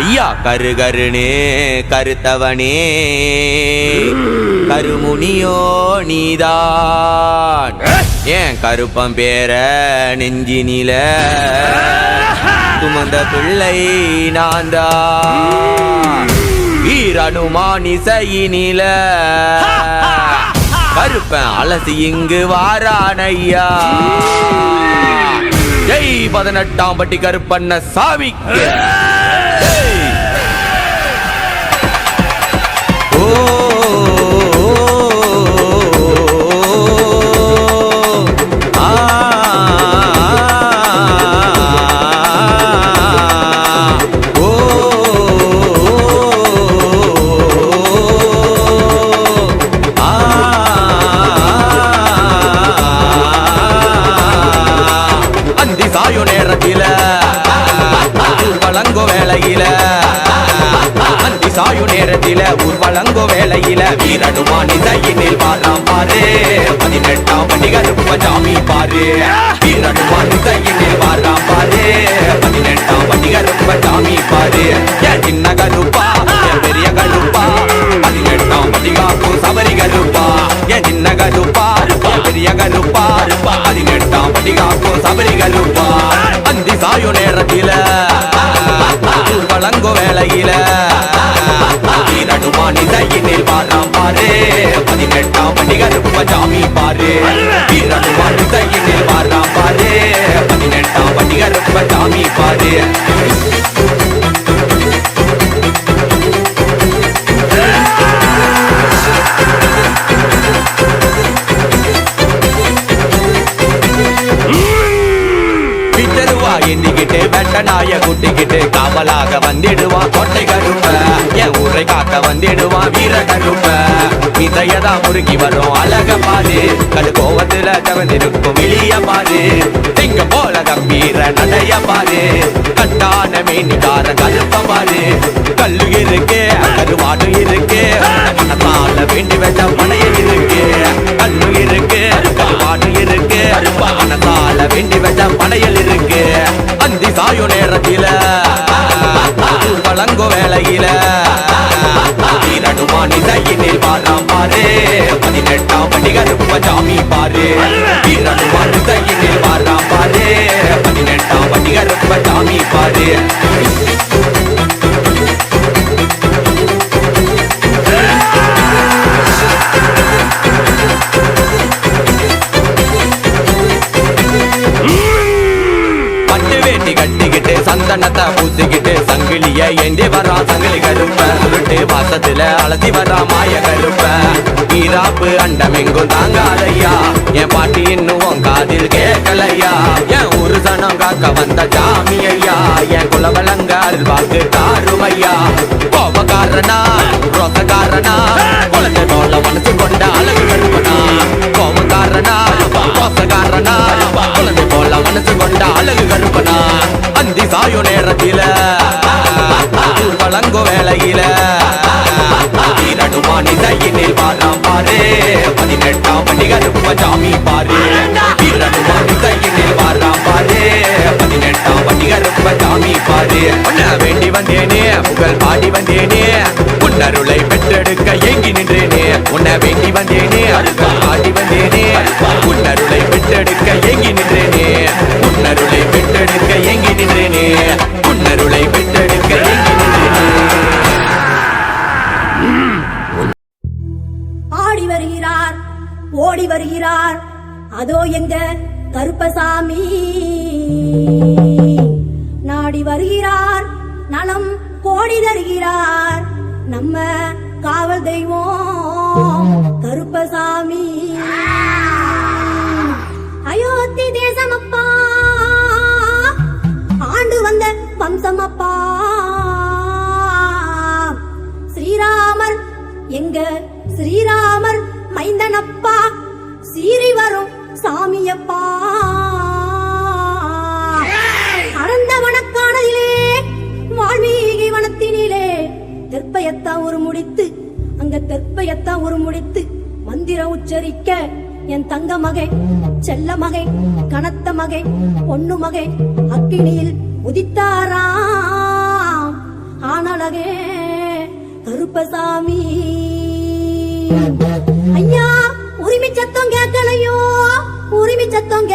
ஐயா கருகருணே கருத்தவனே. கருமுனியோ நீதான். ஏன் கருப்பம் பேர நெஞ்சினில? சுமந்த பிள்ளை நாந்தா தான் வீரனுமான் கருப்பன் அலசி இங்கு வாரானையா. ஜெய் பதினெட்டாம் பட்டி கருப்பண்ண சாமி ஜெய். வாயு சாயு நேரத்தில ஊர்வலங்கோ வேலையில வீரனுமான் இசையினில் வாழாம் பாரு. பதினெட்டாம் பண்டிகருப்ப சாமி பாரு. வீரனுமான் இசையினில் வாழாம் பாரு. பதினெட்டாம் பண்டிகருப்ப சாமி பாரு. என் சின்ன கருப்பா என் பெரிய கருப்பா பதினெட்டாம் பண்டிகாக்கும் சபரி கருப்பா என் சின்ன கருப்பா என் பெரிய கருப்பா பதினெட்டாம் பண்டிகாக்கும் சபரி கருப்பா அந்தி சாயு நேரத்தில வழங்கோ வேலையில வீரனுமான் இசையினில் வாழாம் பாரு. பதினெட்டாம் பண்டிகருப்ப சாமி பாரு. வீரனுமான் இசையினில் வாழாம் பாரு. பதினெட்டாம் பண்டிகருப்ப சாமி பாரு. வெட்ட நாய குட்டிக்கிட்டு காவலாக வந்திடுவா கொட்டை கருப்ப என் காக்க வந்திடுவான் வீர கருப்ப. இதையதா முறுக்கி வரும் அழக பாரு. கடு கோவத்துல தவந்திருக்கும் வெளிய பாரு. திங்க போல கம்பீர நடைய பாரு. கட்டான மீனிக்கார கருப்ப பாரு. கல்லு இருக்கு கருவாடு இருக்கு. மனத்தால வேண்டி வெட்ட மனை வீரனுமான் இசையினில் வாழாம் பாரு. பதினெட்டாம் பண்டிகருப்ப சாமி பாரு. வீரனுமான் இசையினில் வாழாம் பாரு. பதினெட்டாம் பண்டிகருப்ப சாமி பாரு. கட்டிக்கிட்டு சந்தனத்தை சங்கிலிய ஏந்தி வரா சங்கிலி கருப்ப விட்டு வாசத்துல அலசி வரா மாய கருப்ப ஈராப்பு அண்டமெங்கும் தாங்காதையா என் பாட்டி இன்னும் காதில் கேட்கலையா. என் ஒரு சனம் காக்க வந்த ஜாமி ஐயா என் குலவலங்க வாக்கு தாருமையா. கோபக்காரனா ரோசக்காரனா. குழந்தை போல மனசு கொண்ட அழகு கருப்பனா. கோபக்காரனா ரோசக்காரனா. குழந்தை போல மனசு கொண்ட அழகு கருப்பனா. அந்தி சாயு நேரத்தில வழங்கோ வேலையில. வீரனுமான் தையினில் வாழாம் பாரு. பதினெட்டாம் பண்டிகருப்ப சாமி பாரு. வீரனுமான் தையினில் வாழாம் பாரு. பதினெட்டாம் பண்டிகருப்ப சாமி பாரு. உன்ன வேண்டி வந்தேனே புகழ் பாடி வந்தேனே. உன்னருளை பெற்றெடுக்க ஏங்கி நின்றேனே. உன்னை வேண்டி வந்தேனே புகழ் பாடி வந்தேனே. உன்னருளை வருகிறார். அதோ எங்க கருப்பசாமி. நாடி வருகிறார். நலம் கோடி தருகிறார். நம்ம காவல் தெய்வம் கருப்பசாமி. அயோத்தி தேசமப்பா. ஆண்டு வந்த வம்சமப்பா. ஸ்ரீராமர் எங்க ஸ்ரீராமர் மைந்தனப்பா. சாமியப்பா. அனந்த வனக்கானதிலே வால்மீகி வனத்தினிலே தெற்பயத்தா ஒரு முடித்து அங்க தெற்பயத்தா ஒரு முடித்து மந்திர உச்சரிக்க என் தங்க மகை செல்ல மகை கனத்த மகை பொண்ணு மகை அக்கினியில் உதித்தாராம் கருப்பசாமி.